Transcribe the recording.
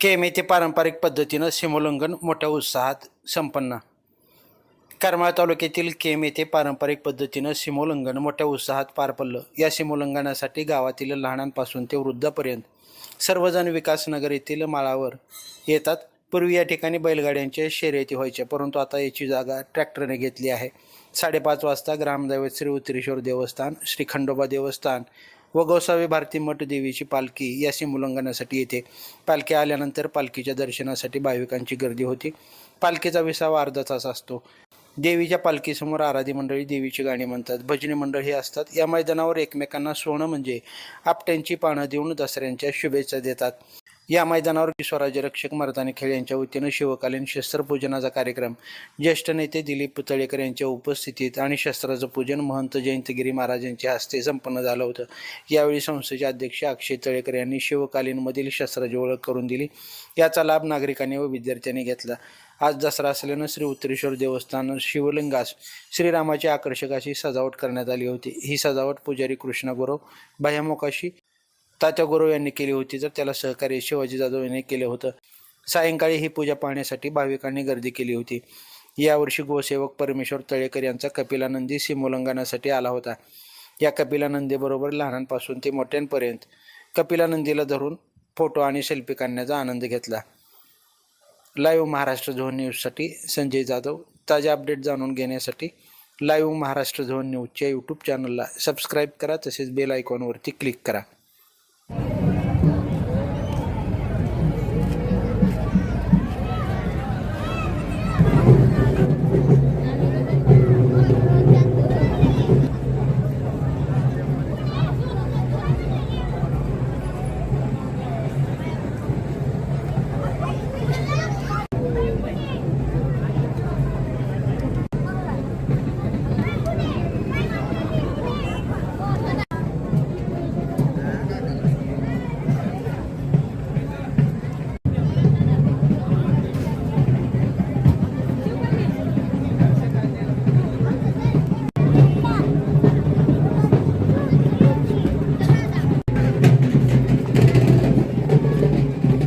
केम येथे पारंपरिक पद्धतीनं सीमोल्लंघन मोठ्या उत्साहात संपन्न. करमाळ तालुक्यातील केम येथे पारंपरिक पद्धतीनं सीमोल्लंघन मोठ्या उत्साहात पार पडलं. या सीमोल्लंघनासाठी गावातील लहानांपासून ते वृद्धापर्यंत सर्वजण विकासनगर येथील माळावर येतात. पूर्वी या ठिकाणी बैलगाड्यांचे शर्यती व्हायचे परंतु आता याची जागा ट्रॅक्टरने घेतली आहे. साडेपाच वाजता ग्रामदैवत श्री उत्तरेश्वर देवस्थान श्री खंडोबा देवस्थान व गोसावी भारती मठ देवीची पालखी या सीमोल्लंघनासाठी येते. पालखी आल्यानंतर पालखीच्या दर्शनासाठी भाविकांची गर्दी होती. पालखीचा विसावा अर्धा तास असतो. देवीच्या पालखीसमोर आराधी मंडळी देवीची गाणी म्हणतात. भजनी मंडळ हे असतात. या मैदानावर एकमेकांना सोनं म्हणजे आपट्यांची पानं देऊन दसऱ्यांच्या शुभेच्छा देतात. या मैदानावर स्वराज्य रक्षक मर्दानी खेळ यांच्या वतीनं शिवकालीन शस्त्रपूजनाचा कार्यक्रम. ज्येष्ठ नेते दिलीप पुतळेकर यांच्या उपस्थितीत आणि शस्त्राचं पूजन महंत जयंतगिरी महाराज यांच्या हस्ते संपन्न झालं होतं. यावेळी संस्थेचे अध्यक्ष अक्षय तळेकर यांनी शिवकालीनमधील शस्त्राची ओळख करून दिली. याचा लाभ नागरिकांनी व विद्यार्थ्यांनी घेतला. आज दसरा असल्यानं श्री उत्तरेश्वर देवस्थान शिवलिंगास श्रीरामाची आकर्षक अशी सजावट करण्यात आली होती. ही सजावट पुजारी कृष्णगुरव भयामोकाशी तात्या गुरव यांनी केली होती. तर त्याला सहकार्य शिवाजी जाधव यांनी केलं होतं सायंकाळी ही पूजा पाहण्यासाठी भाविकांनी गर्दी केली होती. यावर्षी गोसेवक परमेश्वर तळेकर यांचा कपिलानंदी सीमोल्लंघनासाठी आला होता. या कपिलानंदीबरोबर लहानांपासून ते मोठ्यांपर्यंत कपिलानंदीला धरून फोटो आणि सेल्फी काढण्याचा आनंद घेतला. लाईव्ह महाराष्ट्र झोन न्यूजसाठी संजय जाधव. ताज्या अपडेट जाणून घेण्यासाठी लाईव्ह महाराष्ट्र झोन न्यूजच्या यूट्यूब चॅनलला सबस्क्राईब करा तसेच बेल आयकॉनवरती क्लिक करा.